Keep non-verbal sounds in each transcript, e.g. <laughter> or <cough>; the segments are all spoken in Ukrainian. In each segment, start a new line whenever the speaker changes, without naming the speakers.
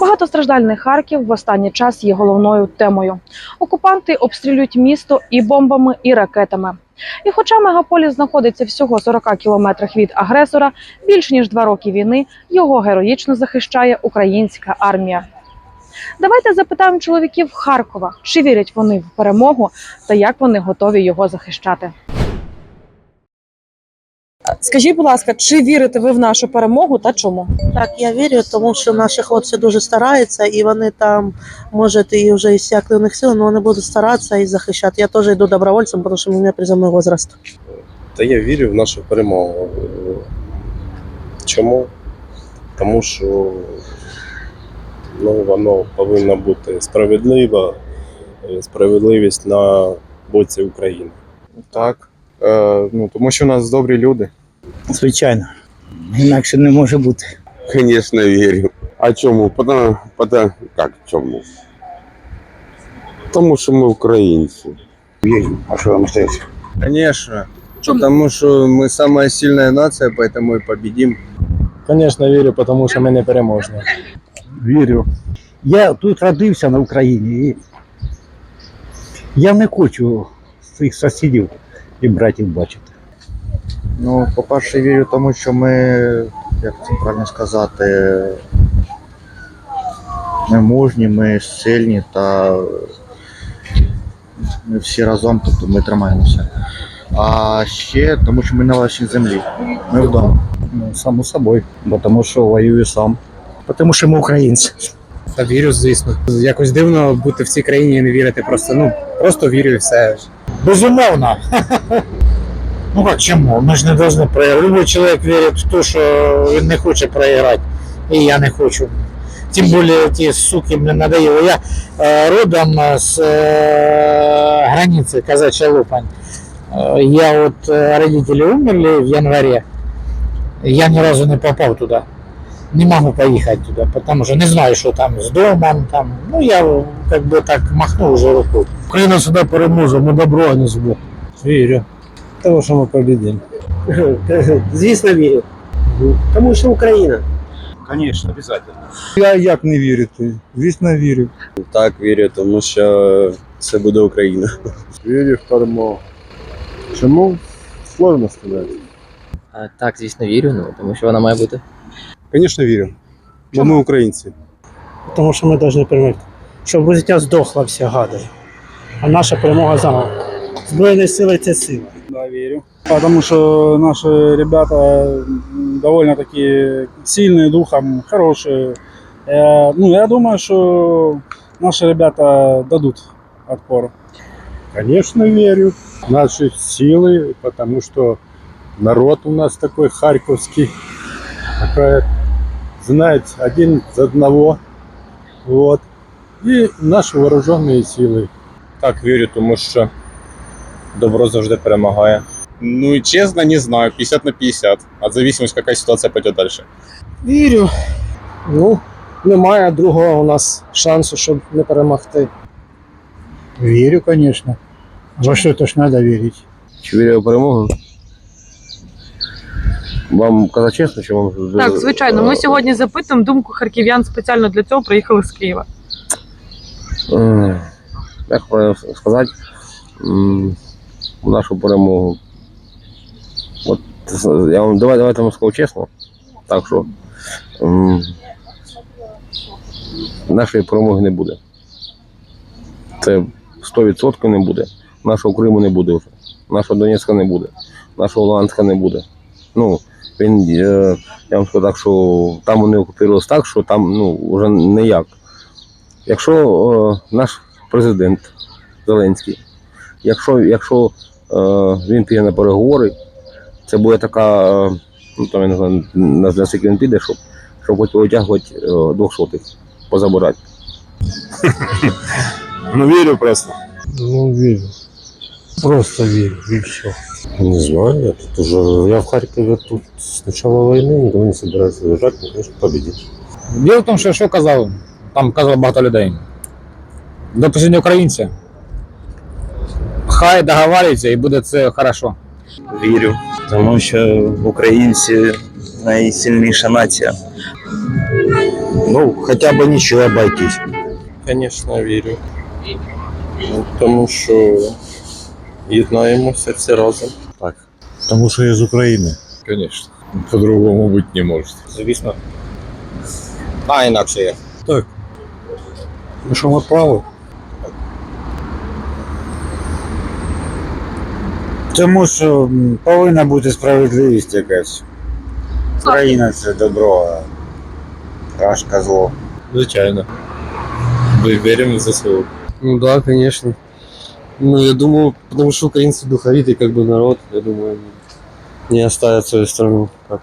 Багатостраждальний Харків в останній час є головною темою. Окупанти обстрілюють місто і бомбами, і ракетами. І хоча мегаполіс знаходиться всього 40 кілометрах від агресора, більш ніж два роки війни його героїчно захищає українська армія. Давайте запитаємо чоловіків Харкова, чи вірять вони в перемогу та як вони готові його захищати. Скажіть, будь ласка, чи вірите ви в нашу перемогу та чому?
Так, я вірю, тому що наші хлопці дуже стараються, і вони там, може, і вже іссякли у них сили, але вони будуть старатися і захищати. Я теж йду добровольцем, тому що у мене призовний возраст.
Та я вірю в нашу перемогу. Чому? Тому що ну, воно повинно бути справедливо, е, справедливість на боці України.
Так. Е, ну, тому що у нас добрі люди.
Звичайно. Інакше не може бути.
Конечно, верю. А чому? Потому, потому, как чому? Тому що ми українці.
А що вам стається?
Конечно. Потому что мы самая сильная нация, поэтому и победим.
Звісно, вірю, тому що ми не переможні.
Вірю. Я тут родився на Україні і я не хочу своїх сусідів і братів бачити.
Ну, по-перше, вірю тому, що ми, як це правильно сказати, ми мужні, ми сильні та ми всі разом, тобто ми тримаємося. А ще тому, що ми на вашій землі. Ми вдома.
Ну, само собою, бо тому що воюю сам. Тому що ми українці.
Та вірю, звісно. Якось дивно бути в цій країні і не вірити. Просто ну просто вірю і все.
Безумовно. Ну как, чому? Ми ж не повинні проіграти. Любой чоловік вірить в те, що він не хоче проіграти. І я не хочу. Тим більше ті суки мені надоїли. Я е, родом з е, границі Казачья Лупань. Е, я от е, родители умерли в январе. Я ни разу не попав туди. Не можу поїхати туди, тому що не знаю, що там з домом. Там. Ну я как бы так махнув уже рукою. Україна сюди переможе, ми добро, а не зло.
Вірю. Тому що ми побідимо. <laughs>
Звісно, вірю. Тому що Україна.
Звісно, обов'язково.
Я як не вірити? Звісно, вірю.
Так, вірю, тому що це буде Україна.
Вірю в перемогу. Чому? Сложно сказати.
А, Так, звісно, вірю, ну, тому що вона має бути.
Звісно, вірю. Бо ми українці.
Тому що ми повинні перемогти. Щоб життя здохла вся гада. А наша перемога за. Збройні сили це сила.
Да, верю. Потому что наши ребята довольно-таки сильные духом, хорошие. Э, Ну, я думаю, что наши ребята дадут отпор.
Конечно, верю в наши силы, потому что народ у нас такой харьковский, такая, знает один за одного. Вот. И наши вооруженные силы.
Так, вірю, тому що добро завжди перемагає. Ну і чесно, не знаю, 50 на 50. А зависимость, яка ситуація піде далі.
Вірю. Ну, немає другого у нас шансу, щоб не перемогти.
Вірю, звісно. Во що то ж треба вірити.
Чи вірю в перемогу? Вам казати чесно, чи вам
Так, звичайно, ми сьогодні запитуємо думку харків'ян спеціально для цього приїхали з Києва.
Е, Як правильно сказати, м, нашу перемогу. От я вам давай, давайте вам скажу чесно. Так що м, нашої перемоги не буде. Це 100% не буде. Нашого Криму не буде вже. Нашого Донецька не буде. Нашого Луганська не буде. Ну, він, е, я вам скажу так, що там вони окупувалися так, що там ну, вже ніяк. Якщо е, наш президент Зеленський, якщо, якщо він піде на переговори, це буде така, е, ну там я не знаю, на скільки він піде, щоб, щоб хоч витягувати е, двох сотих, позабирати.
Ну вірю просто.
Ну, вірю. Просто вірю, і все.
Не знаю, я тут уже, я в Харькове тут с начала войны, никого не собираюсь уезжать, но, конечно, победить.
Діло в тому, що що казав, там казало багато людей. До посіння українця Хай договарюються і буде це хорошо.
Вірю, тому що українці найсильніша нація.
Ну, хотя бы ничего обойтись.
Звісно, вірю. Ну, Тому що єднаємося всі разом.
Потому что я из Украины.
Звісно. По-другому бути не може.
Звісно.
А інакше є.
Ну що ми правы?
Тому що м, повинна бути справедливість якась. Україна це добро, а рашка зло.
Звичайно. Ми віримо в ЗСУ.
Ну да, конечно. Ну, я думаю, потому что украинцы духовитый как бы народ, я думаю, не оставят свою страну. Как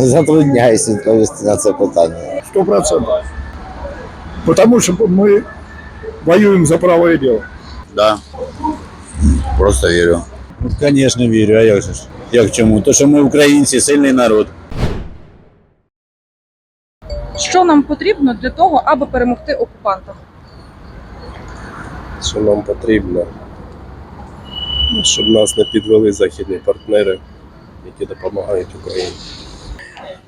Затрудняюсь відповісти на це питання.
Сто процентов. Потому что мы воюем за правое дело.
Да. Просто вірю.
Ну, звісно, вірю, а як же ж? Як чому? То, що ми українці, сильний народ.
Що нам потрібно для того, аби перемогти окупанта?
Що нам потрібно? Ну, Щоб нас не підвели західні партнери, які допомагають Україні.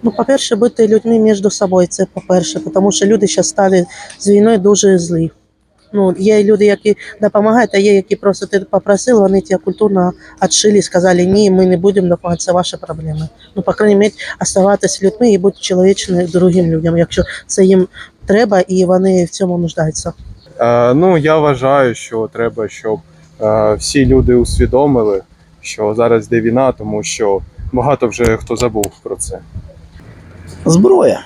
Ну, по-перше, бути людьми між собою, це по-перше, тому що люди зараз стали з війною дуже злі. Ну, є люди, які допомагають, а є, які просто ти попросив, вони тебе культурно відшили, сказали, ні, ми не будемо допомагати, це ваші проблеми. Ну, по крайній мірі, оставатися людьми і бути чоловічними другим людям, якщо це їм треба і вони в цьому нуждаються.
Е, ну, я вважаю, що треба, щоб е, всі люди усвідомили, що зараз йде війна, тому що багато вже хто забув про це.
Зброя.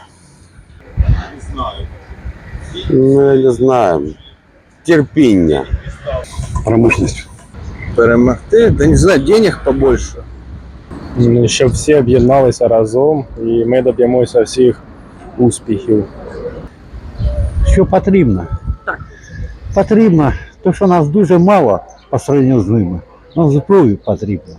Ну, я не знаю. Терпіння. Промышленность.
Перемогти, да не знаю, денег побольше.
Щоб всі об'єдналися разом і ми доб'ємося всіх успіхів.
Що потрібно?
Так.
Потрібно, то що нас дуже мало по сравнению з ними. Нам зброю потрібно.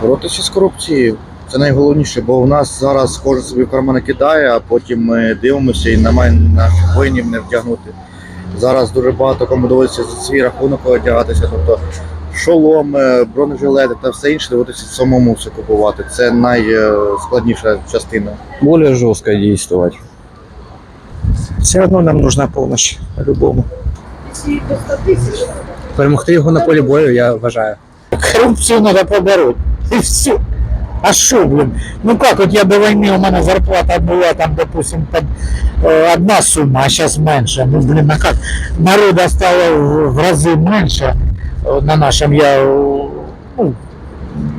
Боротися з корупцією. Це найголовніше, бо в нас зараз кожен собі в кармани кидає, а потім ми дивимося і немає наших воїнів не втягнути. Зараз дуже багато кому доводиться за свій рахунок одягатися, тобто шоломи, бронежилети та все інше доводиться самому все купувати. Це найскладніша частина.
более жестко действовать.
Все одно нам нужна помощь, по-любому.
Перемогти його на полі бою, я вважаю.
Коррупцию надо побороть. И все. А що, блин? Ну как, вот я до войны, у мене зарплата була там, допустим, под, э, одна сумма, а сейчас меньше. Ну, блин, а как? Народа стало в, в рази менше э, на нашем, я э, ну,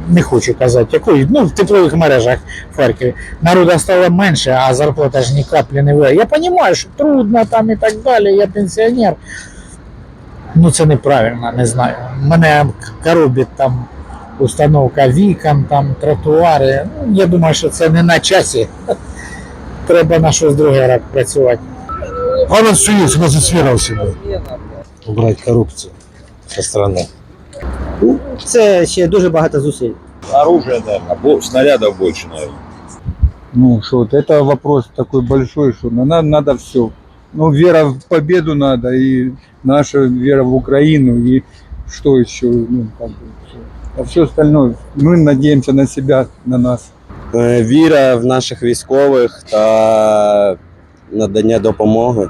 не хочу казати, якої, ну, в теплових мережах в Харкові. Народа стало менше, а зарплата ж ні каплі не виросла. Я розумію, що трудно там і так далі, я пенсіонер. Ну це неправильно, не знаю. Мене коробить там установка вікон, там тротуари. Ну, я думаю, що це не на часі. <laughs> Треба на щось друге працювати. А у все є, у нас сфера всього. Убрати корупцію зі сторони.
Це ще дуже багато зусиль.
Оружие, наверное, снарядов більше, наверное.
Ну, что вот это вопрос такой большой, что на- надо, надо все. Ну, вера в победу надо, и наша вера в Украину, и что еще, ну, как бы, всё. а все остальное, мы надеемся на себя, на нас.
Е, Віра в наших військових та надання допомоги.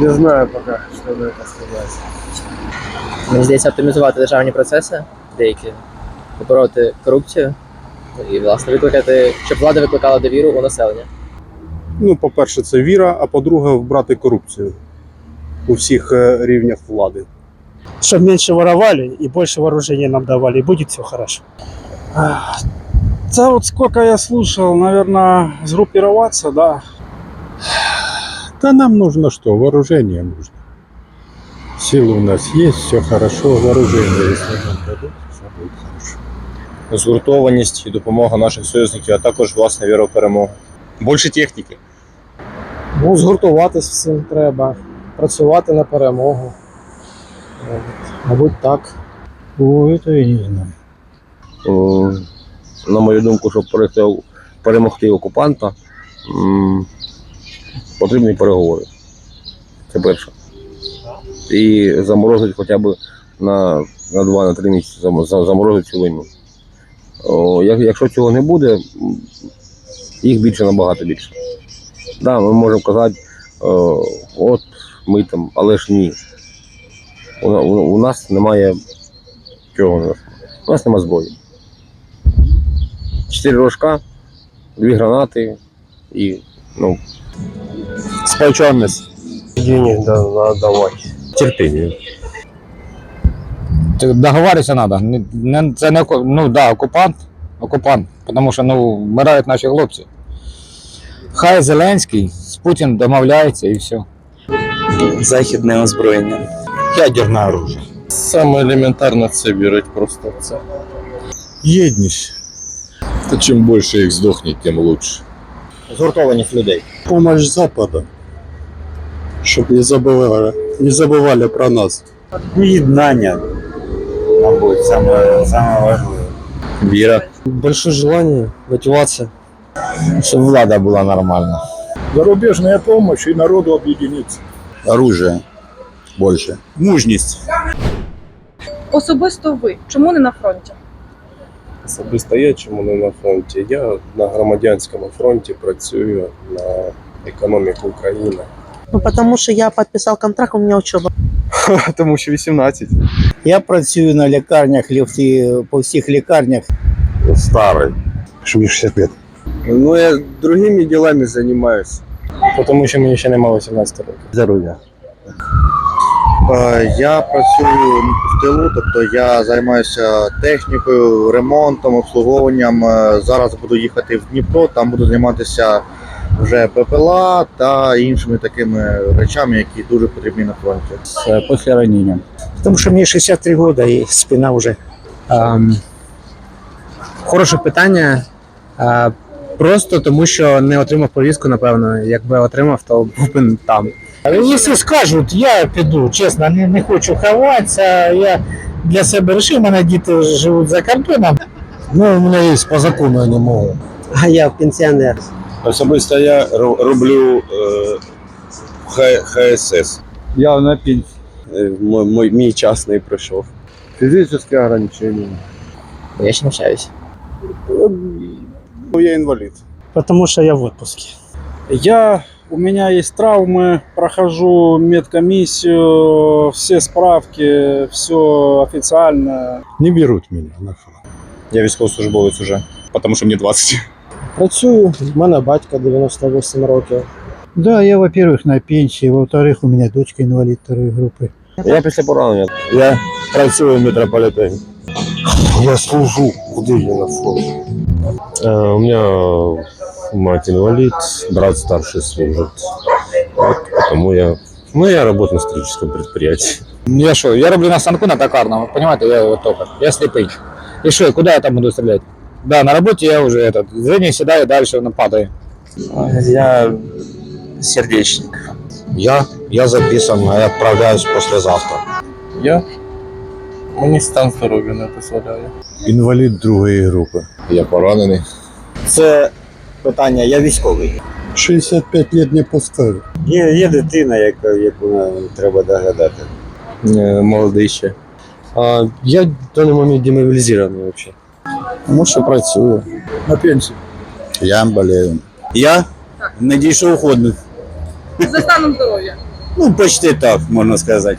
Не знаю поки, що на це сказати.
Мені здається, оптимізувати державні процеси деякі, побороти корупцію і, власне, викликати, щоб влада викликала довіру у населення.
Ну, по-перше, це віра, а по-друге, вбрати корупцію у всіх е, рівнях влади.
Щоб менше воровали і більше вооруження нам давали, і буде все хорошо.
Да вот сколько я слушал, наверное, сгруппироваться, да.
Да нам нужно что? Вооружение нужно. Силы у нас есть, все хорошо. Вооружение, если нам дадут, все будет хорошо.
Згуртованість і допомога наших союзників, а також власна віра в перемогу. Більше техніки.
Ну, згуртуватись всім треба, працювати на перемогу. Мабуть, так.
Ой, это я не знаю.
Е, На мою думку, щоб перемогти, окупанта, потрібні переговори. Це перше. І заморозити хоча б на, на 2-3 місяці зам- заморозити цю війну. О, якщо цього не буде, їх більше набагато більше. Да, ми можемо казати, о, от ми там, але ж ні. У, у, у нас немає чого у нас. У нас немає зброї. Чотири рожка, дві гранати і ну,
Сплоченность. Денег да, надо давать. Терпение.
Договоритися треба. Не, не, це не ну, да, окупант, окупант, тому що ну, вмирають наші хлопці. Хай Зеленський з Путіним домовляється і все.
Західне озброєння. Ядерне оружие.
саме елементарно це вірить просто в це.
Єдність. Та чим більше їх здохне, тим лучше.
Згуртованість людей.
Помощь Запада. Щоб не забували, не забували про нас.
Єднання, мабуть, саме, саме важливе. Віра. Большое желание, мотивація. Щоб влада була нормальна.
Зарубежная помощь и народу объединиться.
Оружие більше. Мужність.
Особисто ви чому не на фронті?
Особисто я чому не на фронті. Я на громадянському фронті працюю на економіку України.
Ну, потому что я подписал контракт, у меня учеба. <laughs>
Тому що 18.
Я працюю на лікарнях, по всіх лікарнях.
Старий. Щоб мені 60 лет.
Ну, я другими ділами займаюся.
Тому що мені ще немає 18 років.
Здоров'я.
Е, Я працюю в тилу, тобто я займаюся технікою, ремонтом, обслуговуванням. Е, Зараз буду їхати в Дніпро, там буду займатися вже ППЛА та іншими такими речами, які дуже потрібні на фронті.
Після ранення. Тому що мені 63 роки і спина вже. Ем, хороше питання. Е, просто тому, що не отримав повістку, напевно. Якби отримав, то був би там. Якщо скажуть, я піду, чесно, не, не хочу ховатися. Я для себе вирішив, у мене діти живуть за кордоном.
Ну, у мене є по закону, я не можу.
А я пенсионер.
Особисто я роблю ХСС.
Я на пенсії. Мой, мой, мій час не пройшов.
Фізичні ограничення.
Я ще навчаюсь.
Я інвалід.
Потому что я в отпуске. Я, у меня есть травмы, прохожу медкомиссию, все справки, все официально.
Не беруть мене на фронт.
Я військовослужбовець уже, тому що мені 20.
Працюю, в мене батько 98 років.
Да, я, во-первых, на пенсии, во-вторых, у меня дочка инвалид второй группы.
Я після поранення.
Я працюю в метрополітені. Я служу, куди я на фронт.
У меня мать инвалид, брат старший служит. Вот, потому я... Ну, я работаю на строительском предприятии.
Я що, я роблю на станку на токарному, понимаете, я вот токар, я слепый. И что, куда я там буду стрелять? Да, на работе я уже этот, зрение седает, дальше он падает.
Я сердечник. Я, я записан, я отправляюсь послезавтра.
Я? Мені стан здоров'я не дозволяє.
Інвалід другої групи.
Я поранений.
Це питання, я військовий.
65 лет не пускаю.
Є, є дитина, яка, яку треба доглядати.
Молодий ще.
А, я в даний момент демобілізований взагалі.
Тому що працюю.
На пенсии.
Я болею.
Я не дійшов ходних.
За станом здоров'я.
Ну, почти так, можна сказати.